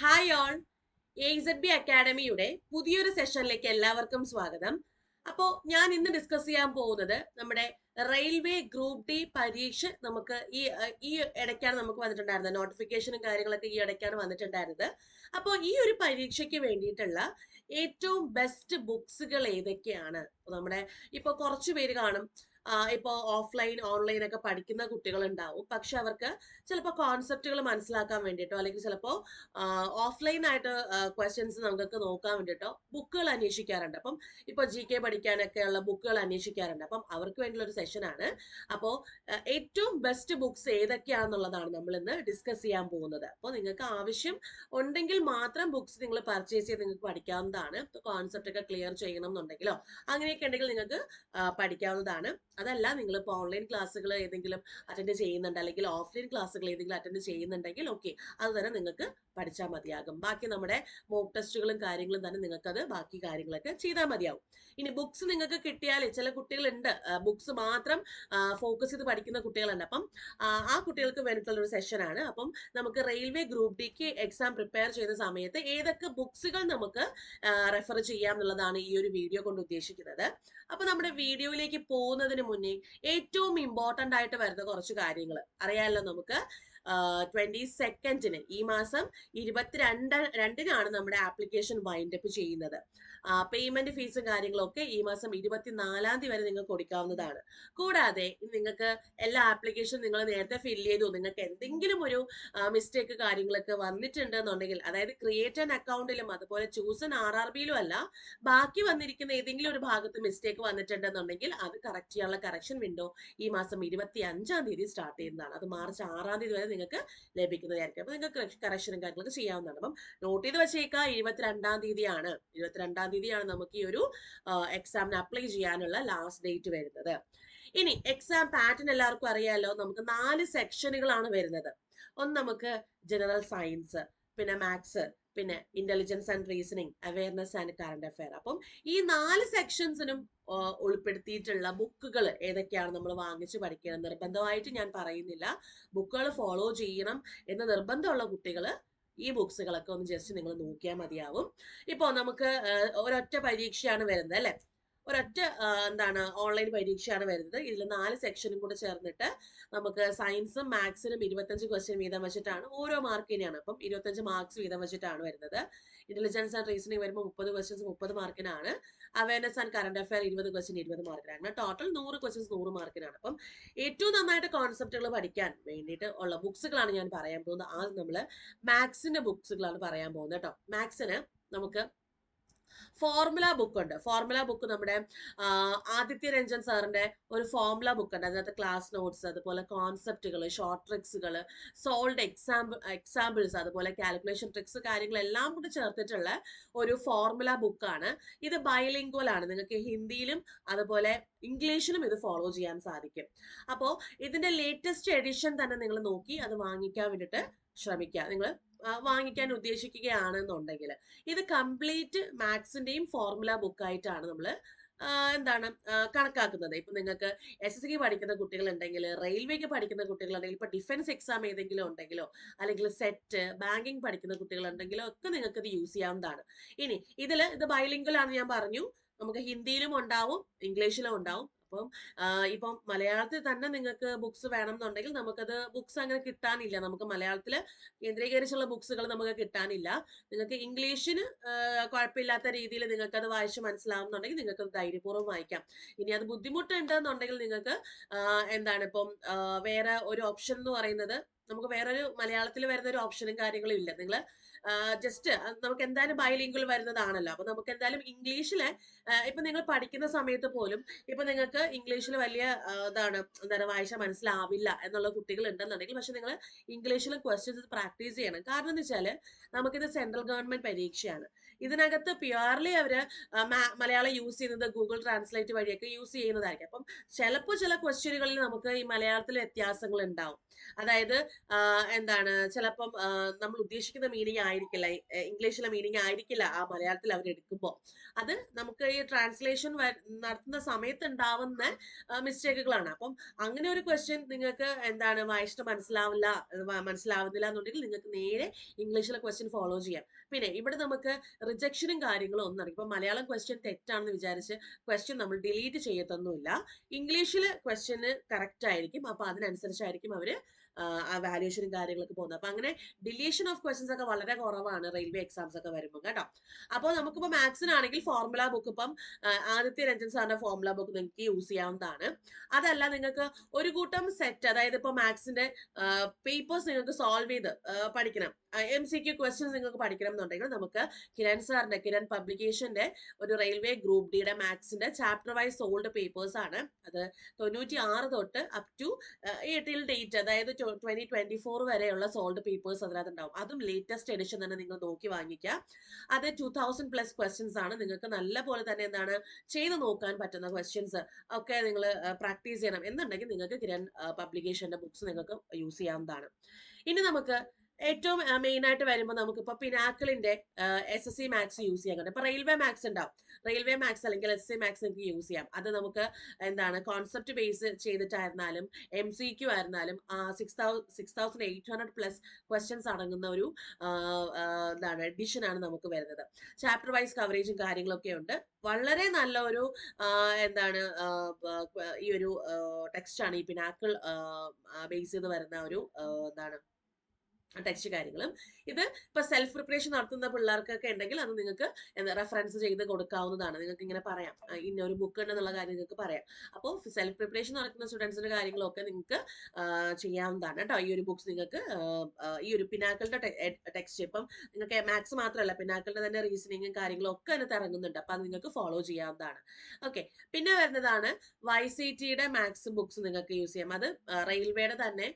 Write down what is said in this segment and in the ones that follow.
Hi all A Z B അക്കാഡമിയുടെ പുതിയൊരു സെഷനിലേക്ക് എല്ലാവർക്കും സ്വാഗതം. അപ്പോൾ ഞാൻ ഇന്ന് ഡിസ്കസ് ചെയ്യാൻ പോകുന്നത് നമ്മുടെ റെയിൽവേ ഗ്രൂപ്പ് ഡി പരീക്ഷ നമുക്ക് ഈ ഈ ഇടയ്ക്കാണ് നമുക്ക് വന്നിട്ടുണ്ടായിരുന്നത്. നോട്ടിഫിക്കേഷനും കാര്യങ്ങളൊക്കെ ഈ ഇടയ്ക്കാണ് വന്നിട്ടുണ്ടായിരുന്നത്. അപ്പോൾ ഈ ഒരു പരീക്ഷയ്ക്ക് വേണ്ടിയിട്ടുള്ള ഏറ്റവും ബെസ്റ്റ് ബുക്സുകൾ ഏതൊക്കെയാണ്? നമ്മുടെ ഇപ്പോൾ കുറച്ച് പേര് കാണും. ഇപ്പോൾ ഓഫ്ലൈൻ ഓൺലൈൻ ഒക്കെ പഠിക്കുന്ന കുട്ടികൾ ഉണ്ടാവും പക്ഷെ അവർക്ക് ചിലപ്പോൾ കോൺസെപ്റ്റുകൾ മനസ്സിലാക്കാൻ വേണ്ടിയിട്ടോ അല്ലെങ്കിൽ ചിലപ്പോൾ ഓഫ്ലൈൻ ആയിട്ട് ക്വസ്റ്റ്യൻസ് നമുക്ക് നോക്കാൻ വേണ്ടിയിട്ടോ ബുക്കുകൾ അന്വേഷിക്കാറുണ്ട്. അപ്പം ഇപ്പോൾ ജി കെ പഠിക്കാനൊക്കെയുള്ള ബുക്കുകൾ അന്വേഷിക്കാറുണ്ട്. അപ്പം അവർക്ക് വേണ്ടിയുള്ള ഒരു സെഷനാണ് അപ്പോൾ ഏറ്റവും ബെസ്റ്റ് ബുക്സ് ഏതൊക്കെയാണെന്നുള്ളതാണ് നമ്മൾ ഇന്ന് ഡിസ്കസ് ചെയ്യാൻ പോകുന്നത്. അപ്പോൾ നിങ്ങൾക്ക് ആവശ്യം ഉണ്ടെങ്കിൽ മാത്രം ബുക്സ് നിങ്ങൾ പർച്ചേസ് ചെയ്ത് നിങ്ങൾക്ക് പഠിക്കാവുന്നതാണ്. കോൺസെപ്റ്റ് ഒക്കെ ക്ലിയർ ചെയ്യണം എന്നുണ്ടെങ്കിലോ അങ്ങനെയൊക്കെ ഉണ്ടെങ്കിൽ നിങ്ങൾക്ക് പഠിക്കാവുന്നതാണ്. അതല്ല നിങ്ങൾ നിങ്ങളിപ്പോൾ ഓൺലൈൻ ക്ലാസ്സുകൾ ഏതെങ്കിലും അറ്റൻഡ് ചെയ്യുന്നുണ്ട് അല്ലെങ്കിൽ ഓഫ്ലൈൻ ക്ലാസ്സുകൾ ഏതെങ്കിലും അറ്റൻഡ് ചെയ്യുന്നുണ്ടെങ്കിൽ ഓക്കെ അത് തന്നെ നിങ്ങൾക്ക് പഠിച്ചാൽ മതിയാകും. ബാക്കി നമ്മുടെ മോക്ക് ടെസ്റ്റുകളും കാര്യങ്ങളും തന്നെ നിങ്ങൾക്കത് ബാക്കി കാര്യങ്ങളൊക്കെ ചെയ്താൽ മതിയാവും. ഇനി ബുക്സ് നിങ്ങൾക്ക് കിട്ടിയാൽ ചില കുട്ടികളുണ്ട് ബുക്സ് മാത്രം ഫോക്കസ് ചെയ്ത് പഠിക്കുന്ന കുട്ടികളുണ്ട്. അപ്പം ആ, കുട്ടികൾക്ക് വേണ്ടിയിട്ടുള്ള ഒരു സെഷനാണ് അപ്പം നമുക്ക് റെയിൽവേ ഗ്രൂപ്പ് ഡിക്ക് എക്സാം പ്രിപ്പയർ ചെയ്യുന്ന സമയത്ത് ഏതൊക്കെ ബുക്സുകൾ നമുക്ക് റെഫർ ചെയ്യാം എന്നുള്ളതാണ് ഈ ഒരു വീഡിയോ കൊണ്ട് ഉദ്ദേശിക്കുന്നത്. അപ്പൊ നമ്മുടെ വീഡിയോയിലേക്ക് പോകുന്നതിന് മുന്നേ ഏറ്റവും ഇമ്പോർട്ടന്റ് ആയിട്ട് വരുന്ന കുറച്ച് കാര്യങ്ങൾ അറിയാമല്ലോ നമുക്ക്? ട്വന്റി സെക്കൻഡിന് ഈ മാസം ഇരുപത്തിരണ്ട് രണ്ടിനാണ് നമ്മുടെ ആപ്ലിക്കേഷൻ വൈൻഡ് അപ്പ് ചെയ്യുന്നത്. പേയ്മെന്റ് ഫീസും കാര്യങ്ങളൊക്കെ ഈ മാസം ഇരുപത്തിനാലാം തീയതി വരെ നിങ്ങൾക്ക് കൊടുക്കാവുന്നതാണ്. കൂടാതെ നിങ്ങൾക്ക് എല്ലാ ആപ്ലിക്കേഷനും നിങ്ങൾ നേരത്തെ ഫില്ല് ചെയ്തു നിങ്ങൾക്ക് എന്തെങ്കിലും ഒരു മിസ്റ്റേക്ക് കാര്യങ്ങളൊക്കെ വന്നിട്ടുണ്ടെന്നുണ്ടെങ്കിൽ അതായത് ക്രിയേറ്റ് ആൻ അക്കൗണ്ടിലും അതുപോലെ ചൂസ് ആൻ ആർ ആർ ബിയിലും അല്ല ബാക്കി വന്നിരിക്കുന്ന ഏതെങ്കിലും ഒരു ഭാഗത്ത് മിസ്റ്റേക്ക് വന്നിട്ടുണ്ടെന്നുണ്ടെങ്കിൽ അത് കറക്റ്റ് ചെയ്യാനുള്ള കറക്ഷൻ വിൻഡോ ഈ മാസം ഇരുപത്തി അഞ്ചാം തീയതി സ്റ്റാർട്ട് ചെയ്യുന്നതാണ്. അത് മാർച്ച് ആറാം തീയതി വരെ നിങ്ങൾക്ക് ലഭിക്കുന്നതായിരിക്കും. അപ്പോൾ നിങ്ങൾക്ക് കറക്ഷനും കാര്യങ്ങളൊക്കെ ചെയ്യാവുന്നതാണ്. അപ്പം നോട്ട് ചെയ്ത് വെച്ചേക്കുക ഇരുപത്തിരണ്ടാം തീയതിയാണ്. ഇരുപത്തിരണ്ടാം തീയതിയാണ് നമുക്ക് ഈ ഒരു എക്സാമിന് അപ്ലൈ ചെയ്യാനുള്ള ലാസ്റ്റ് ഡേറ്റ് വരുന്നത്. ഇനി എക്സാം പാറ്റേൺ എല്ലാവർക്കും അറിയാമല്ലോ നമുക്ക് നാല് സെക്ഷനുകളാണ് വരുന്നത്. ഒന്ന് നമുക്ക് ജനറൽ സയൻസ് പിന്നെ മാത്സ് പിന്നെ intelligence and reasoning awareness and current affair അപ്പം ഈ നാല് സെക്ഷൻസിനും ഉൾപ്പെടുത്തിയിട്ടുള്ള ബുക്കുകൾ ഏതൊക്കെയാണ് നമ്മൾ വാങ്ങിച്ച് പഠിക്കണം നിർബന്ധമായിട്ട് ഞാൻ പറയുന്നില്ല. ബുക്കുകൾ ഫോളോ ചെയ്യണം എന്ന് നിർബന്ധമുള്ള കുട്ടികൾ ഈ ബുക്സുകളൊക്കെ ഒന്ന് ജസ്റ്റ് നിങ്ങൾ നോക്കിയാൽ മതിയാവും. ഇപ്പോൾ നമുക്ക് ഒരൊറ്റ പരീക്ഷയാണ് വരുന്നത് അല്ലേ? ഒരൊറ്റ എന്താണ് ഓൺലൈൻ പരീക്ഷയാണ് വരുന്നത്. ഇതിൽ നാല് സെക്ഷനും കൂടെ ചേർന്നിട്ട് നമുക്ക് സയൻസും മാത്സിനും ഇരുപത്തഞ്ച് ക്വസ്റ്റ്യൻ വീതം വെച്ചിട്ടാണ് ഓരോ മാർക്കിനാണ് അപ്പം ഇരുപത്തഞ്ച് മാർക്സ് വീതം വെച്ചിട്ടാണ് വരുന്നത്. ഇന്റലിജൻസ് ആൻഡ് റീസണിങ് വരുമ്പോൾ മുപ്പത് ക്വസ്റ്റ്യൻസ് മുപ്പത് മാർക്കിനാണ് അവയർനെസ് ആൻഡ് കറണ്ട് അഫയർ ഇരുപത് ക്വസ്റ്റ്യൻ ഇരുപത് മാർക്കിനാണ് ടോട്ടൽ നൂറ് ക്വസ്റ്റ്യൻസ് നൂറ് മാർക്കിനാണ് അപ്പം ഏറ്റവും നന്നായിട്ട് കോൺസെപ്റ്റുകൾ പഠിക്കാൻ വേണ്ടിയിട്ട് ഉള്ള ബുക്സുകളാണ് ഞാൻ പറയാൻ പോകുന്നത്. ആദ്യം നമ്മൾ മാത്സിന്റെ ബുക്സുകളാണ് പറയാൻ പോകുന്നത് കേട്ടോ മാത്സിന് നമുക്ക് ഫോർമുല ബുക്ക് ഉണ്ട്. ഫോർമുല ബുക്ക് നമ്മുടെ ആദിത്യ രഞ്ജൻ സാറിന്റെ ഒരു ഫോർമുല ബുക്ക് ഉണ്ട്. അതിനകത്ത് ക്ലാസ് നോട്ട്സ് അതുപോലെ കോൺസെപ്റ്റുകൾ ഷോർട്ട് ട്രിക്സുകൾ സോൾഡ് എക്സാമ്പിൾ എക്സാമ്പിൾസ് അതുപോലെ കാൽക്കുലേഷൻ ട്രിക്സ് കാര്യങ്ങളെല്ലാം കൂടി ചേർത്തിട്ടുള്ള ഒരു ഫോർമുല ബുക്കാണ് ഇത് ബൈലിംഗ്വൽ ആണ്. നിങ്ങൾക്ക് ഹിന്ദിയിലും അതുപോലെ ഇംഗ്ലീഷിലും ഇത് ഫോളോ ചെയ്യാൻ സാധിക്കും. അപ്പോൾ ഇതിന്റെ ലേറ്റസ്റ്റ് എഡിഷൻ തന്നെ നിങ്ങൾ നോക്കി അത് വാങ്ങിക്കാൻ വേണ്ടിയിട്ട് ശ്രമിക്കുക. നിങ്ങൾ വാങ്ങിക്കാൻ ഉദ്ദേശിക്കുകയാണെന്നുണ്ടെങ്കിൽ ഇത് കംപ്ലീറ്റ് മാത്സിന്റെയും ഫോർമുല ബുക്കായിട്ടാണ് നമ്മൾ എന്താണ് കണക്കാക്കുന്നത്. ഇപ്പം നിങ്ങൾക്ക് എസ് എസ് പഠിക്കുന്ന കുട്ടികളുണ്ടെങ്കിൽ റെയിൽവേക്ക് പഠിക്കുന്ന കുട്ടികളുണ്ടെങ്കിൽ ഇപ്പം ഡിഫൻസ് എക്സാം ഏതെങ്കിലും ഉണ്ടെങ്കിലോ അല്ലെങ്കിൽ സെറ്റ് ബാങ്കിങ് പഠിക്കുന്ന കുട്ടികളുണ്ടെങ്കിലോ ഒക്കെ നിങ്ങൾക്ക് ഇത് യൂസ് ചെയ്യാവുന്നതാണ്. ഇനി ഇതിൽ ഇത് ബൈലിംഗൽ ആണ് ഞാൻ പറഞ്ഞു. നമുക്ക് ഹിന്ദിയിലും ഉണ്ടാവും ഇംഗ്ലീഷിലും ഉണ്ടാവും. അപ്പം ഇപ്പം മലയാളത്തിൽ തന്നെ നിങ്ങൾക്ക് ബുക്സ് വേണം എന്നുണ്ടെങ്കിൽ നമുക്കത് ബുക്സ് അങ്ങനെ കിട്ടാനില്ല. നമുക്ക് മലയാളത്തിൽ കേന്ദ്രീകരിച്ചുള്ള ബുക്സുകൾ നമുക്ക് കിട്ടാനില്ല. നിങ്ങൾക്ക് ഇംഗ്ലീഷിന് കുഴപ്പമില്ലാത്ത രീതിയിൽ നിങ്ങൾക്ക് അത് വായിച്ച് മനസ്സിലാവുന്നുണ്ടെങ്കിൽ നിങ്ങൾക്ക് ധൈര്യപൂർവം വായിക്കാം. ഇനി അത് ബുദ്ധിമുട്ടുണ്ടെന്നുണ്ടെങ്കിൽ നിങ്ങൾക്ക് എന്താണ് ഇപ്പം വേറെ ഒരു ഓപ്ഷൻ എന്ന് പറയുന്നത് നമുക്ക് വേറൊരു മലയാളത്തിൽ വരുന്ന ഒരു ഓപ്ഷനും കാര്യങ്ങളും ഇല്ല. നിങ്ങൾ ജസ്റ്റ് നമുക്ക് എന്തായാലും ബൈലിംഗിൾ വരുന്നതാണല്ലോ. അപ്പൊ നമുക്ക് എന്തായാലും ഇംഗ്ലീഷിൽ ഇപ്പൊ നിങ്ങൾ പഠിക്കുന്ന സമയത്ത് പോലും ഇപ്പൊ നിങ്ങൾക്ക് ഇംഗ്ലീഷിൽ വലിയ ഇതാണ് എന്താണ് വായിച്ചാൽ മനസ്സിലാവില്ല എന്നുള്ള കുട്ടികൾ ഉണ്ടെന്നുണ്ടെങ്കിൽ പക്ഷെ നിങ്ങൾ ഇംഗ്ലീഷിലും ക്വസ്റ്റ്യൻസ് പ്രാക്ടീസ് ചെയ്യണം. കാരണം എന്ന് വെച്ചാൽ നമുക്കിത് സെൻട്രൽ ഗവൺമെന്റ് പരീക്ഷയാണ്. ഇതിനകത്ത് പ്യുവർലി മ- മലയാളം യൂസ് ചെയ്യുന്നത് ഗൂഗിൾ ട്രാൻസ്ലേറ്റ് വഴിയൊക്കെ യൂസ് ചെയ്യുന്നതായിരിക്കും. അപ്പം ചിലപ്പോൾ ചില ക്വസ്റ്റ്യനുകളിൽ നമുക്ക് ഈ മലയാളത്തിൽ വ്യത്യാസങ്ങൾ ഉണ്ടാവും. അതായത് എന്താണ് ചിലപ്പം നമ്മൾ ഉദ്ദേശിക്കുന്ന മീനിങ് ആയിരിക്കില്ല ഇംഗ്ലീഷിലെ മീനിങ് ആയിരിക്കില്ല ആ മലയാളത്തിൽ അവർ എടുക്കുമ്പോൾ അത് നമുക്ക് ഈ ട്രാൻസ്ലേഷൻ നടത്തുന്ന സമയത്ത് ഉണ്ടാവുന്ന മിസ്റ്റേക്കുകളാണ് അപ്പം അങ്ങനെ ഒരു ക്വസ്റ്റ്യൻ നിങ്ങൾക്ക് എന്താണ് വായിച്ചിട്ട് മനസ്സിലാവില്ല മനസ്സിലാവുന്നില്ല എന്നുണ്ടെങ്കിൽ നിങ്ങൾക്ക് നേരെ ഇംഗ്ലീഷിലെ ക്വസ്റ്റ്യൻ ഫോളോ ചെയ്യാം. പിന്നെ ഇവിടെ നമുക്ക് റിജക്ഷനും കാര്യങ്ങളും ഒന്നും അറിയാം ഇപ്പം മലയാളം ക്വസ്റ്റ്യൻ തെറ്റാണെന്ന് വിചാരിച്ച് ക്വസ്റ്റ്യൻ നമ്മൾ ഡിലീറ്റ് ചെയ്യത്തൊന്നുമില്ല. ഇംഗ്ലീഷിൽ ക്വസ്റ്റ്യന് കറക്റ്റ് ആയിരിക്കും. അപ്പോൾ അതിനനുസരിച്ചായിരിക്കും അവർ വാല്യുവേഷനും കാര്യങ്ങളൊക്കെ പോകുന്നത്. അപ്പം അങ്ങനെ ഡിലീഷൻ ഓഫ് ക്വസ്റ്റ്യൻസ് ഒക്കെ വളരെ കുറവാണ് റെയിൽവേ എക്സാംസ് ഒക്കെ വരുമ്പോൾ കേട്ടോ. അപ്പോൾ നമുക്കിപ്പോൾ മാത്സിനാണെങ്കിൽ ഫോർമുല ബുക്ക് ഇപ്പം ആദിത്യ രഞ്ജൻ സാറിന്റെ ഫോർമുല ബുക്ക് നിങ്ങൾക്ക് യൂസ് ചെയ്യാവുന്നതാണ്. അതല്ല നിങ്ങൾക്ക് ഒരു കൂട്ടം സെറ്റ് അതായത് ഇപ്പോൾ മാത്സിന്റെ പേപ്പേഴ്സ് നിങ്ങൾക്ക് സോൾവ് ചെയ്ത് പഠിക്കണം. എം സി ക്യു ക്വസ്റ്റ്യൻസ് നിങ്ങൾക്ക് പഠിക്കണം. എന്നുണ്ടെങ്കിൽ നമുക്ക് കിരൺ സാറിന്റെ കിരൺ പബ്ലിക്കേഷന്റെ ഒരു റെയിൽവേ ഗ്രൂപ്പ് ഡിയുടെ മാത്സിന്റെ ചാപ്റ്റർ വൈസ് ഓൾഡ് പേപ്പേഴ്സ് ആണ്. അത് തൊണ്ണൂറ്റി ആറ് തൊട്ട് അപ് ടു ടിൽ ഡേറ്റ് അതായത് ട്വന്റി ട്വന്റി ഫോർ വരെയുള്ള സോൾഡ് പേപ്പേഴ്സ് അതിനകത്ത് ഉണ്ടാവും അതും ലേറ്റസ്റ്റ് എഡിഷൻ തന്നെ നിങ്ങൾ നോക്കി വാങ്ങിക്കുക. അത് ടു തൗസൻഡ് പ്ലസ് ക്വസ്റ്റ്യൻസ് ആണ്. നിങ്ങൾക്ക് നല്ല പോലെ തന്നെ എന്താണ് ചെയ്ത് നോക്കാൻ പറ്റുന്ന ക്വസ്റ്റ്യൻസ് ഒക്കെ നിങ്ങൾ പ്രാക്ടീസ് ചെയ്യണം. എന്നുണ്ടെങ്കിൽ നിങ്ങൾക്ക് കിരൺ പബ്ലിക്കേഷന്റെ ബുക്സ് നിങ്ങൾക്ക് യൂസ് ചെയ്യാവുന്നതാണ്. ഇനി നമുക്ക് ഏറ്റവും മെയിൻ ആയിട്ട് വരുമ്പോൾ നമുക്കിപ്പോൾ പിനാക്കിളിന്റെ S S C maths use ചെയ്യാൻ കഴിയും ഇപ്പൊ റെയിൽവേ മാത്സ് ഉണ്ടാവും. റെയിൽവേ മാത്സ് അല്ലെങ്കിൽ എസ് സി മാത്സ് നിങ്ങൾക്ക് യൂസ് ചെയ്യാം. അത് നമുക്ക് എന്താണ് കോൺസെപ്റ്റ് ബേസ് ചെയ്തിട്ടായിരുന്നാലും എം സി ക്യു ആയിരുന്നാലും six thousand eight hundred plus questions അടങ്ങുന്ന ഒരു എന്താണ് എഡിഷനാണ് നമുക്ക് വരുന്നത്. ചാപ്റ്റർ വൈസ് കവറേജും കാര്യങ്ങളൊക്കെ ഉണ്ട്. വളരെ നല്ല ഒരു എന്താണ് ഈ ഒരു ടെക്സ്റ്റ് ആണ് ഈ പിനാക്കിൾ ബേസ് ചെയ്ത് വരുന്ന ഒരു എന്താണ് ടെക്സ്റ്റ് കാര്യങ്ങളും. ഇത് ഇപ്പൊ സെൽഫ് പ്രിപ്പറേഷൻ നടത്തുന്ന പിള്ളേർക്കൊക്കെ ഉണ്ടെങ്കിൽ അത് നിങ്ങൾക്ക് റെഫറൻസ് ചെയ്ത് കൊടുക്കാവുന്നതാണ്. നിങ്ങൾക്ക് ഇങ്ങനെ പറയാം. ഇന്ന ഒരു ബുക്ക് ഉണ്ടെന്നുള്ള കാര്യം നിങ്ങൾക്ക് പറയാം. അപ്പോൾ സെൽഫ് പ്രിപ്പറേഷൻ നടക്കുന്ന സ്റ്റുഡൻസിന്റെ കാര്യങ്ങളൊക്കെ നിങ്ങൾക്ക് ചെയ്യാവുന്നതാണ് കേട്ടോ. ഈ ഒരു ബുക്സ് നിങ്ങൾക്ക് ഈ ഒരു പിനാക്കളുടെ ടെക്സ്റ്റ് ഇപ്പം നിങ്ങൾക്ക് മാത്സ് മാത്രമല്ല പിനാക്കളുടെ തന്നെ റീസണിങ്ങും കാര്യങ്ങളും ഒക്കെ അതിനകത്ത് ഇറങ്ങുന്നുണ്ട്. അപ്പൊ അത് നിങ്ങൾക്ക് ഫോളോ ചെയ്യാവുന്നതാണ്. ഓക്കെ പിന്നെ വരുന്നതാണ് വൈ സി ടിയുടെ മാത്സ് ബുക്സ് നിങ്ങൾക്ക് യൂസ് ചെയ്യാം. അത് റെയിൽവേയുടെ തന്നെ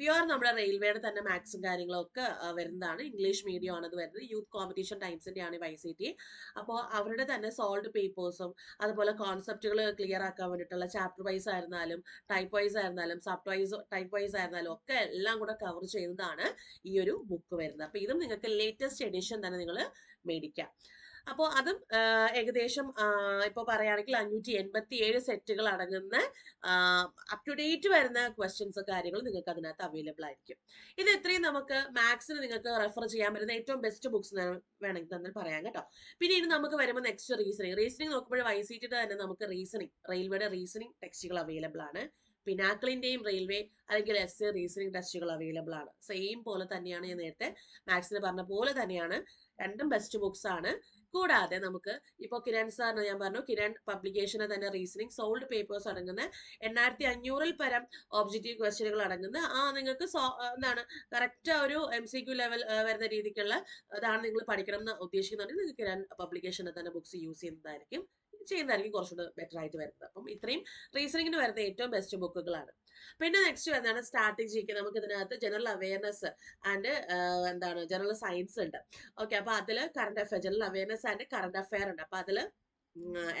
പ്യുവർ നമ്മുടെ റെയിൽവേയുടെ തന്നെ മാത്സും കാര്യങ്ങളും ഒക്കെ വരുന്നതാണ്. ഇംഗ്ലീഷ് മീഡിയം ആണ് അത് വരുന്നത് യൂത്ത് കോമ്പറ്റീഷൻ ടൈംസിന്റെ ആണ് വൈ സി ടി അപ്പോൾ അവരുടെ തന്നെ സോൾഡ് പേപ്പേഴ്സും അതുപോലെ കോൺസെപ്റ്റുകൾ ക്ലിയർ ആക്കാൻ വേണ്ടിയിട്ടുള്ള ചാപ്റ്റർ വൈസ് ആയിരുന്നാലും ടൈപ്പ് വൈസ് ആയിരുന്നാലും സബ് വൈസ് ടൈപ്പ് വൈസ് ആയിരുന്നാലും ഒക്കെ എല്ലാം കൂടെ കവർ ചെയ്യുന്നതാണ് ഈ ഒരു ബുക്ക് വരുന്നത്. അപ്പോൾ ഇതും നിങ്ങൾക്ക് ലേറ്റസ്റ്റ് എഡിഷൻ തന്നെ നിങ്ങൾ മേടിക്കാം. അപ്പോൾ അതും ഏകദേശം ഇപ്പോൾ പറയുകയാണെങ്കിൽ അഞ്ഞൂറ്റി എൺപത്തി ഏഴ് സെറ്റുകൾ അടങ്ങുന്ന അപ് ടു ഡേറ്റ് വരുന്ന ക്വസ്റ്റ്യൻസ് കാര്യങ്ങൾ നിങ്ങൾക്ക് അതിനകത്ത് അവൈലബിൾ ആയിരിക്കും. ഇത് ഇത്രയും നമുക്ക് മാത്സിന് നിങ്ങൾക്ക് റെഫർ ചെയ്യാൻ പറ്റുന്ന ഏറ്റവും ബെസ്റ്റ് ബുക്സ് വേണമെങ്കിൽ തന്നെ പറയാം കേട്ടോ. പിന്നെ ഇനി നമുക്ക് വരുമ്പോൾ നെക്സ്റ്റ് റീസണിങ് റീസണിങ് നോക്കുമ്പോൾ വൈ തന്നെ നമുക്ക് റീസണിങ് റെയിൽവേയുടെ റീസണിങ് ടെക്സ്റ്റുകൾ അവൈലബിൾ ആണ്. പിനാക്കിളിന്റെയും റെയിൽവേ അല്ലെങ്കിൽ എസ് എ റീസണിങ് ടെസ്റ്റുകൾ അവൈലബിൾ ആണ്. സെയിം പോലെ തന്നെയാണ് ഞാൻ നേരത്തെ മാത്സിന് പറഞ്ഞ പോലെ തന്നെയാണ്. രണ്ടും ബെസ്റ്റ് ബുക്സ് ആണ്. കൂടാതെ നമുക്ക് ഇപ്പോൾ കിരൺ സാറിന് ഞാൻ പറഞ്ഞു കിരൺ പബ്ലിക്കേഷന് തന്നെ റീസണിങ് സോൾഡ് പേപ്പേഴ്സ് അടങ്ങുന്ന എണ്ണായിരത്തി അഞ്ഞൂറിൽ പരം ഓബ്ജക്റ്റീവ് ക്വസ്റ്റ്യനുകൾ അടങ്ങുന്ന ആ നിങ്ങൾക്ക് എന്താണ് കറക്റ്റ് ഒരു എം സി ക്യു ലെവൽ വരുന്ന രീതിക്കുള്ള അതാണ് നിങ്ങൾ പഠിക്കണം എന്ന് ഉദ്ദേശിക്കുന്നുണ്ടെങ്കിൽ നിങ്ങൾക്ക് കിരൺ പബ്ലിക്കേഷന് തന്നെ ബുക്സ് യൂസ് ചെയ്യുന്നതായിരിക്കും. ചെയ്യുന്നതായിരിക്കും കുറച്ചുകൂടെ ബെറ്റർ ആയിട്ട് വരുന്നത്. അപ്പം ഇത്രയും റീസണിങ്ങിന് വരുന്ന ഏറ്റവും ബെസ്റ്റ് ബുക്കുകളാണ് പിന്നെ നെക്സ്റ്റ് വരുന്നതാണ് സ്ട്രാറ്റജിക്ക് നമുക്ക് ഇതിനകത്ത് ജനറൽ അവയർനെസ് ആൻഡ് എന്താണ് ജനറൽ സയൻസ് ഉണ്ട്. ഓക്കെ അപ്പൊ അതിൽ current affair general awareness and current affair ഉണ്ട്. അപ്പൊ അതിൽ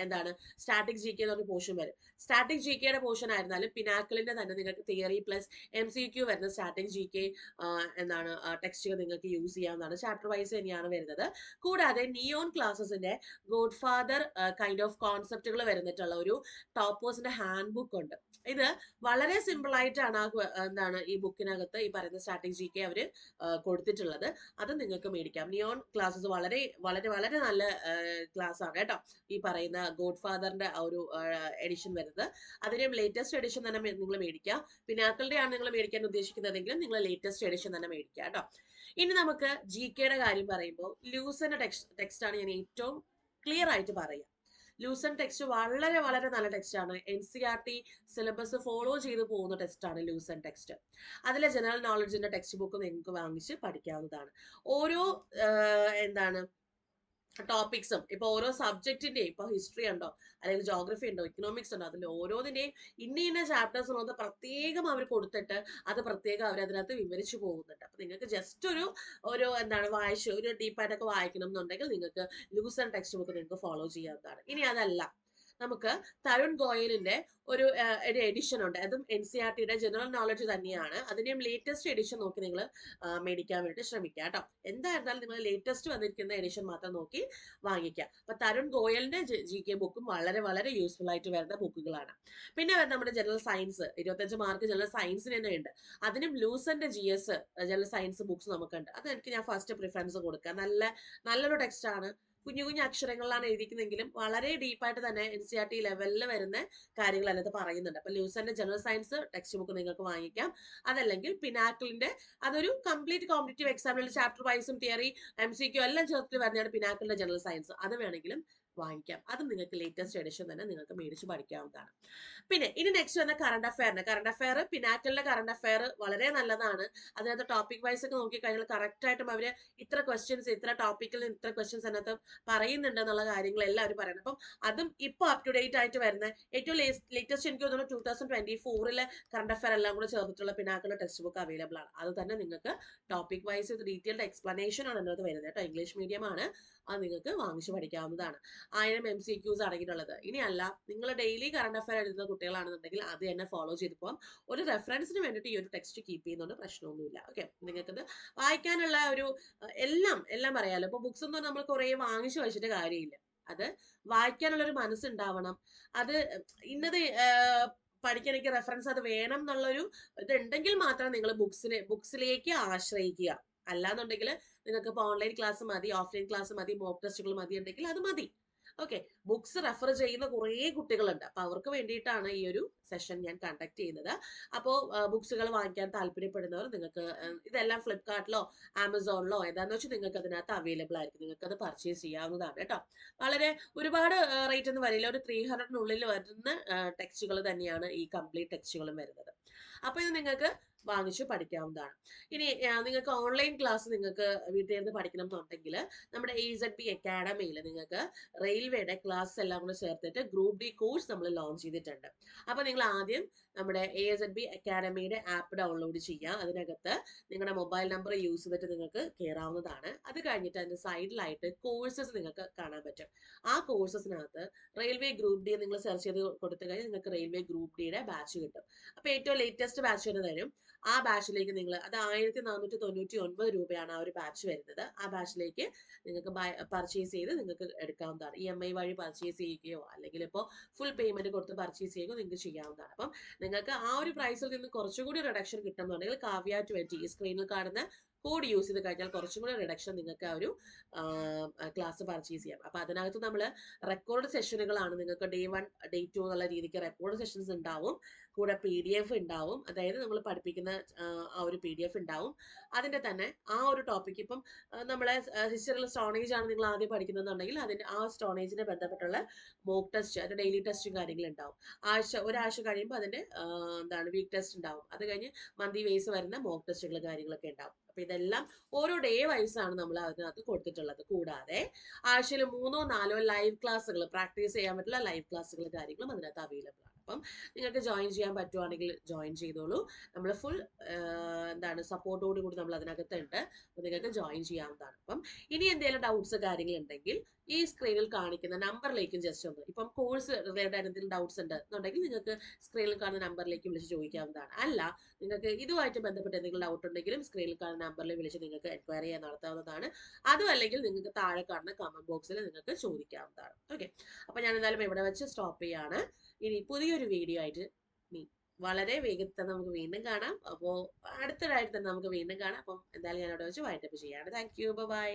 എന്താണ്? സ്റ്റാറ്റിക് ജി കെ എന്ന് പറഞ്ഞ പോർഷൻ വരും. സ്റ്റാറ്റിക് ജി കെയുടെ പോർഷൻ ആയിരുന്നാലും പിനാക്കിളിന്റെ തന്നെ നിങ്ങൾക്ക് theory plus M C Q വരുന്ന സ്റ്റാറ്റിക് ജി കെ എന്താണ് ടെക്സ്റ്റുകൾ നിങ്ങൾക്ക് യൂസ് ചെയ്യാവുന്നതാണ്. ചാപ്റ്റർ വൈസ് തന്നെയാണ് വരുന്നത്. കൂടാതെ നിയോൺ ക്ലാസ്സസിന്റെ ഗോഡ് ഫാദർ കൈൻഡ് ഓഫ് കോൺസെപ്റ്റുകൾ വരുന്നിട്ടുള്ള ഒരു ടോപ്പേഴ്സിന്റെ ഹാൻഡ് ബുക്ക് ഉണ്ട്. ഇത് വളരെ സിമ്പിൾ ആയിട്ടാണ് ആ എന്താണ് ഈ ബുക്കിനകത്ത് ഈ പറയുന്ന സ്ട്രാറ്റജി ഒക്കെ അവർ കൊടുത്തിട്ടുള്ളത്. അത് നിങ്ങൾക്ക് മേടിക്കാം. നിയോൺ ക്ലാസ്സസ് വളരെ വളരെ വളരെ നല്ല ക്ലാസ് ആണ് കേട്ടോ. ഈ പറയുന്ന ഗോഡ് ഫാദറിന്റെ ആ ഒരു എഡിഷൻ വരുന്നത്. അതിന്റെ ലേറ്റസ്റ്റ് എഡിഷൻ തന്നെ നിങ്ങൾ മേടിക്കാം പിന്നാക്കളുടെ ആണ് നിങ്ങൾ മേടിക്കാൻ ഉദ്ദേശിക്കുന്നതെങ്കിലും നിങ്ങൾ ലേറ്റസ്റ്റ് എഡിഷൻ തന്നെ മേടിക്കുക കേട്ടോ. ഇനി നമുക്ക് ജി കെയുടെ കാര്യം പറയുമ്പോൾ ലൂസന്റെ ടെക്സ്റ്റ് ടെക്സ്റ്റ് ആണ് ഞാൻ ഏറ്റവും ക്ലിയർ ആയിട്ട് പറയുക. ലൂസൺ ടെക്സ്റ്റ് വളരെ വളരെ നല്ല ടെക്സ്റ്റ് ആണ്. N C R T syllabus follow ചെയ്ത് പോകുന്ന ടെക്സ്റ്റ് ആണ് ലൂസൺ ടെക്സ്റ്റ് അതിലെ ജനറൽ നോളജിന്റെ ടെക്സ്റ്റ് ബുക്ക് നിങ്ങൾക്ക് വാങ്ങിച്ച് പഠിക്കാവുന്നതാണ്. ഓരോ എന്താണ് ടോപ്പിക്സും ഇപ്പൊ ഓരോ സബ്ജക്റ്റിന്റെയും ഇപ്പൊ ഹിസ്റ്ററി ഉണ്ടോ? അല്ലെങ്കിൽ ജോഗ്രഫി ഉണ്ടോ? ഇക്കണോമിക്സ് ഉണ്ടോ? അതിൽ ഓരോന്നിന്റെയും ഇന്ന ഇന്ന ചാപ്റ്റേഴ്സ് ഉള്ളത് പ്രത്യേകം അവർ കൊടുത്തിട്ട് അത് പ്രത്യേകം അവർ അതിനകത്ത് വിവരിച്ചു പോകുന്നുണ്ട്. അപ്പൊ നിങ്ങൾക്ക് ജസ്റ്റ് ഒരു ഒരു എന്താണ് വായിച്ച് ഒരു ഡീപ്പായിട്ടൊക്കെ വായിക്കണം എന്നുണ്ടെങ്കിൽ നിങ്ങൾക്ക് ലൂസൺ ടെക്സ്റ്റ് ബുക്ക് നിങ്ങൾക്ക് ഫോളോ ചെയ്യാവുന്നതാണ്. ഇനി അതല്ല. നമുക്ക് തരുൺ ഗോയലിന്റെ ഒരു ഒരു എഡിഷൻ ഉണ്ട്. അതും എൻ സി ആർ ടിയുടെ ജനറൽ നോളജ് തന്നെയാണ്. അതിന്റെയും ലേറ്റസ്റ്റ് എഡിഷൻ നോക്കി നിങ്ങൾ മേടിക്കാൻ വേണ്ടി ശ്രമിക്കുക കേട്ടോ. എന്തായിരുന്നാലും നിങ്ങൾ ലേറ്റസ്റ്റ് വന്നിരിക്കുന്ന എഡിഷൻ മാത്രം നോക്കി വാങ്ങിക്കുക. അപ്പൊ തരുൺ ഗോയലിന്റെ ജി കെ ബുക്കും വളരെ വളരെ യൂസ്ഫുൾ ആയിട്ട് വരുന്ന ബുക്കുകളാണ്. പിന്നെ നമ്മുടെ ജനറൽ സയൻസ് ഇരുപത്തഞ്ച് മാർക്ക് ജനറൽ സയൻസിന് തന്നെ ഉണ്ട്. അതിനും ലൂസന്റെ G S general science books നമുക്കുണ്ട്. അത് എനിക്ക് ഞാൻ ഫസ്റ്റ് പ്രിഫറൻസ് കൊടുക്കുക. നല്ല നല്ലൊരു ടെക്സ്റ്റ് ആണ്. കുഞ്ഞു കുഞ്ഞു അക്ഷരങ്ങളിലാണ് എഴുതിക്കുന്നതെങ്കിലും വളരെ ഡീപ്പായിട്ട് തന്നെ എൻ സി ആർ ടി ലെവലിൽ വരുന്ന കാര്യങ്ങൾ അതിനകത്ത് പറയുന്നുണ്ട്. അപ്പൊ ലൂസന്റെ ജനറൽ സയൻസ് ടെക്സ്റ്റ് ബുക്ക് നിങ്ങൾക്ക് വാങ്ങിക്കാം. അതല്ലെങ്കിൽ പിനാക്കിളിന്റെ അതൊരു കംപ്ലീറ്റ് കോമ്പറ്റേറ്റീവ് എക്സാമിനുള്ള ചാപ്റ്റർ വൈസും തിയറി എം സി ക്യു എല്ലാം ചേർത്ത് വരുന്നതാണ് പിനാക്കിളിന്റെ ജനറൽ സയൻസ് അത് വേണമെങ്കിലും വാങ്ങിക്കാം. അതും നിങ്ങൾക്ക് ലേറ്റസ്റ്റ് എഡിഷൻ തന്നെ നിങ്ങൾക്ക് മേടിച്ച് പഠിക്കാവുന്നതാണ്. പിന്നെ ഇനി നെക്സ്റ്റ് വന്ന കറണ്ട് അഫയറിന് കറണ്ട് അഫയർ പിനാക്കലിന്റെ കറണ്ട് അഫയർ വളരെ നല്ലതാണ്. അതിനകത്ത് ടോപ്പിക് വൈസ് ഒക്കെ നോക്കിക്കഴിഞ്ഞാൽ കറക്റ്റ് ആയിട്ടും അവർ ഇത്ര ക്വസ്റ്റ്യൻസ് ഇത്ര ടോപ്പിക്കിൽ ഇത്ര ക്വസ്റ്റ്യൻസ് അതിനകത്ത് പറയുന്നുണ്ട് എന്നുള്ള കാര്യങ്ങളെല്ലാം എല്ലാവരും പറയുന്നത് അപ്പം അതും ഇപ്പൊ അപ് ടു ഡേറ്റ് ആയിട്ട് വരുന്ന ഏറ്റവും ലേറ്റസ്റ്റ് എനിക്ക് തോന്നുന്നു ടൂ തൗസൻഡ് ട്വന്റി ഫോറിലെ കറണ്ട് അഫയർ എല്ലാം കൂടെ ചേർത്തിട്ടുള്ള പിനാക്കളുടെ ടെക്സ്റ്റ് ബുക്ക് അവൈലബിൾ ആണ്. അത് തന്നെ നിങ്ങൾക്ക് ടോപ്പിക് വൈസ് ഡീറ്റെയിൽഡ് എക്സ്പ്ലനേഷൻ ആണ് അതിനകത്ത് വരുന്നത് കേട്ടോ. ഇംഗ്ലീഷ് മീഡിയം ആണ്. അത് നിങ്ങൾക്ക് വാങ്ങിച്ചു പഠിക്കാവുന്നതാണ്. ആയിരം എം സി ക്യൂസ് അടങ്ങിയിട്ടുള്ളത്. ഇനിയല്ല നിങ്ങൾ ഡെയിലി കറണ്ട് അഫയർ എഴുതുന്ന കുട്ടികളാണെന്നുണ്ടെങ്കിൽ അത് തന്നെ ഫോളോ ചെയ്ത് പോകാം ഒരു റെഫറൻസിന് വേണ്ടിയിട്ട് ഈ ഒരു ടെക്സ്റ്റ് കീപ്പ് ചെയ്യുന്നതുകൊണ്ട് പ്രശ്നമൊന്നുമില്ല. ഓക്കെ നിങ്ങൾക്കത് വായിക്കാനുള്ള ഒരു എല്ലാം എല്ലാം പറയാമല്ലോ ഇപ്പൊ ബുക്സ് ഒന്നും നമ്മൾ കുറേ വാങ്ങിച്ചു വെച്ചിട്ട് കാര്യമില്ല. അത് വായിക്കാനുള്ളൊരു മനസ്സുണ്ടാവണം. അത് ഇന്നത് പഠിക്കാൻ എനിക്ക് റെഫറൻസ് അത് വേണം എന്നുള്ളൊരു ഇതുണ്ടെങ്കിൽ മാത്രം നിങ്ങൾ ബുക്സിനെ ബുക്സിലേക്ക് ആശ്രയിക്കുക. അല്ലാന്നുണ്ടെങ്കിൽ നിങ്ങൾക്ക് ഇപ്പോൾ ഓൺലൈൻ ക്ലാസ് മതി ഓഫ്ലൈൻ ക്ലാസ് മതി മോക്ക് ടെസ്റ്റുകൾ മതി ഉണ്ടെങ്കിൽ അത് മതി. ഓക്കെ ബുക്സ് റെഫർ ചെയ്യുന്ന കുറേ കുട്ടികളുണ്ട്. അപ്പൊ അവർക്ക് വേണ്ടിയിട്ടാണ് ഈ ഒരു സെഷൻ ഞാൻ കണ്ടക്ട് ചെയ്യുന്നത്. അപ്പോൾ ബുക്സുകൾ വാങ്ങിക്കാൻ താല്പര്യപ്പെടുന്നവർ നിങ്ങൾക്ക് ഇതെല്ലാം ഫ്ലിപ്കാർട്ടിലോ ആമസോണിലോ ഏതാന്ന് വെച്ചാൽ നിങ്ങൾക്ക് അതിനകത്ത് അവൈലബിൾ ആയിരിക്കും. നിങ്ങൾക്ക് അത് പർച്ചേസ് ചെയ്യാവുന്നതാണ് കേട്ടോ. വളരെ ഒരുപാട് റേറ്റ് ഒന്നും വരില്ല ഒരു ത്രീ ഹൺഡ്രഡിനുള്ളിൽ വരുന്ന ടെക്സ്റ്റുകൾ തന്നെയാണ് ഈ കംപ്ലീറ്റ് ടെക്സ്റ്റുകളും വരുന്നത്. അപ്പോൾ ഇത് നിങ്ങൾക്ക് വാങ്ങിച്ച് പഠിക്കാവുന്നതാണ്. ഇനി നിങ്ങൾക്ക് ഓൺലൈൻ ക്ലാസ് നിങ്ങൾക്ക് വീട്ടിൽ പഠിക്കണം എന്നുണ്ടെങ്കിൽ നമ്മുടെ എ സെഡ് ബി അക്കാഡമിയിൽ നിങ്ങൾക്ക് റെയിൽവേയുടെ ക്ലാസ് എല്ലാം കൂടെ ചേർത്തിട്ട് ഗ്രൂപ്പ് ഡി കോഴ്സ് നമ്മൾ ലോഞ്ച് ചെയ്തിട്ടുണ്ട്. അപ്പോൾ നിങ്ങൾ ആദ്യം നമ്മുടെ എ സെഡ് ബി അക്കാഡമിയുടെ ആപ്പ് ഡൗൺലോഡ് ചെയ്യുക അതിനകത്ത് നിങ്ങളുടെ മൊബൈൽ നമ്പർ യൂസ് ചെയ്തിട്ട് നിങ്ങൾക്ക് കയറാവുന്നതാണ് അത് കഴിഞ്ഞിട്ട് അതിന്റെ സൈഡിലായിട്ട് കോഴ്സസ് നിങ്ങൾക്ക് കാണാൻ പറ്റും. ആ കോഴ്സസിനകത്ത് റെയിൽവേ ഗ്രൂപ്പ് ഡി നിങ്ങൾ സെർച്ച് ചെയ്ത് കൊടുത്തു കഴിഞ്ഞാൽ നിങ്ങൾക്ക് റെയിൽവേ ഗ്രൂപ്പ് ഡിയുടെ ബാച്ച് കിട്ടും. അപ്പോൾ ഏറ്റവും ലേറ്റസ്റ്റ് ബാച്ച് തന്നെ തരും ആ ബാച്ചിലേക്ക് നിങ്ങൾ അത് ആയിരത്തി നാനൂറ്റി തൊണ്ണൂറ്റി ഒൻപത് രൂപയാണ് ആ ഒരു ബാച്ച് വരുന്നത്. ആ ബാച്ചിലേക്ക് നിങ്ങൾക്ക് പർച്ചേസ് ചെയ്ത് നിങ്ങൾക്ക് എടുക്കാവുന്നതാണ്. ഇ എം ഐ വഴി പർച്ചേസ് ചെയ്യുകയോ അല്ലെങ്കിൽ ഇപ്പോൾ ഫുൾ പേയ്മെന്റ് കൊടുത്ത് പർച്ചേസ് ചെയ്യുകയോ നിങ്ങൾക്ക് ചെയ്യാവുന്നതാണ്. അപ്പം നിങ്ങൾക്ക് ആ ഒരു പ്രൈസിൽ നിന്ന് കുറച്ചുകൂടി റിഡക്ഷൻ കിട്ടുന്നുണ്ടെങ്കിൽ കാവ്യ ട്വന്റി സ്ക്രീനിൽ കാണുന്ന കോഡ് യൂസ് ചെയ്ത് കഴിഞ്ഞാൽ കുറച്ചും കൂടി റിഡക്ഷൻ നിങ്ങൾക്ക് ആ ഒരു ക്ലാസ് പർച്ചേസ് ചെയ്യാം. അപ്പോൾ അതിനകത്ത് നമ്മൾ റെക്കോർഡ് സെഷനുകളാണ് നിങ്ങൾക്ക് ഡേ വൺ ഡേ ടു എന്നുള്ള രീതിക്ക് റെക്കോർഡ് സെഷൻസ് ഉണ്ടാവും. കൂടെ പി ഡി എഫ് ഉണ്ടാവും. അതായത് നമ്മൾ പഠിപ്പിക്കുന്ന ആ, ഒരു പി ഡി എഫ് ഉണ്ടാവും. അതിന്റെ തന്നെ ആ ഒരു ടോപ്പിക് ഇപ്പം നമ്മളെ ഹിസ്റ്ററിൽ സ്റ്റോണേജ് ആണ് നിങ്ങൾ ആദ്യം പഠിക്കുന്നതെന്നുണ്ടെങ്കിൽ അതിന്റെ ആ സ്റ്റോണേജിനെ ബന്ധപ്പെട്ടുള്ള മോക്ക് ടെസ്റ്റ് അതിന്റെ ഡെയിലി ടെസ്റ്റും കാര്യങ്ങളും ഉണ്ടാവും. ആഴ്ച ഒരാഴ്ച കഴിയുമ്പോൾ അതിന്റെ എന്താണ് വീക്ക് ടെസ്റ്റ് ഉണ്ടാവും. അത് കഴിഞ്ഞ് മന്തി വേസ് വരുന്ന മോക്ക് ടെസ്റ്റുകൾ കാര്യങ്ങളൊക്കെ ഉണ്ടാവും. അപ്പൊ ഇതെല്ലാം ഓരോ ഡേ വൈസ് ആണ് നമ്മൾ അതിനകത്ത് കൊടുത്തിട്ടുള്ളത്. കൂടാതെ ആഴ്ചയിൽ മൂന്നോ നാലോ ലൈവ് ക്ലാസ്സുകൾ പ്രാക്ടീസ് ചെയ്യാൻ പറ്റുള്ള ലൈവ് ക്ലാസ്സുകൾ കാര്യങ്ങളും അതിനകത്ത് അവൈലബിൾ ആണ്. അപ്പം നിങ്ങൾക്ക് ജോയിൻ ചെയ്യാൻ പറ്റുവാണെങ്കിൽ ജോയിൻ ചെയ്തോളൂ. നമ്മൾ ഫുൾ എന്താണ് സപ്പോർട്ടോടുകൂടി നമ്മൾ അതിനകത്ത് ഉണ്ട് അപ്പോൾ നിങ്ങൾക്ക് ജോയിൻ ചെയ്യാവുന്നതാണ്. അപ്പം ഇനി എന്തെങ്കിലും ഡൗട്ട്സ് കാര്യങ്ങൾ ഉണ്ടെങ്കിൽ ഈ സ്ക്രീനിൽ കാണിക്കുന്ന നമ്പറിലേക്കും ജസ്റ്റ് ഒന്ന്. ഇപ്പം കോഴ്സ് റിലേറ്റഡ് എന്തെങ്കിലും ഡൗട്ട്സ് ഉണ്ട് എന്നുണ്ടെങ്കിൽ നിങ്ങൾക്ക് സ്ക്രീനിൽ കാണുന്ന നമ്പറിലേക്ക് വിളിച്ച് ചോദിക്കാവുന്നതാണ്. അല്ല നിങ്ങൾക്ക് ഇതുമായിട്ട് ബന്ധപ്പെട്ട് എന്തെങ്കിലും ഡൗട്ട് ഉണ്ടെങ്കിലും സ്ക്രീനിൽ കാണുന്ന നമ്പറിൽ വിളിച്ച് നിങ്ങൾക്ക് എൻക്വയറി ചെയ്യാൻ നടത്താവുന്നതാണ്. അതും അല്ലെങ്കിൽ നിങ്ങൾക്ക് താഴെ കാണുന്ന കമന്റ് ബോക്സിൽ നിങ്ങൾക്ക് ചോദിക്കാവുന്നതാണ്. ഓക്കെ അപ്പോൾ ഞാൻ എന്തായാലും ഇവിടെ വെച്ച് സ്റ്റോപ്പ് ചെയ്യാണ്. ഇനി പുതിയൊരു വീഡിയോ ആയിട്ട് വളരെ വേഗത്തിൽ നമുക്ക് വീണ്ടും കാണാം. അപ്പോൾ അടുത്തതായിട്ട് തന്നെ നമുക്ക് വീണ്ടും കാണാം. അപ്പം എന്തായാലും ഞാൻ അവിടെ വെച്ച് വൈൻഡപ്പ് ചെയ്യാണ് താങ്ക് യു ബൈ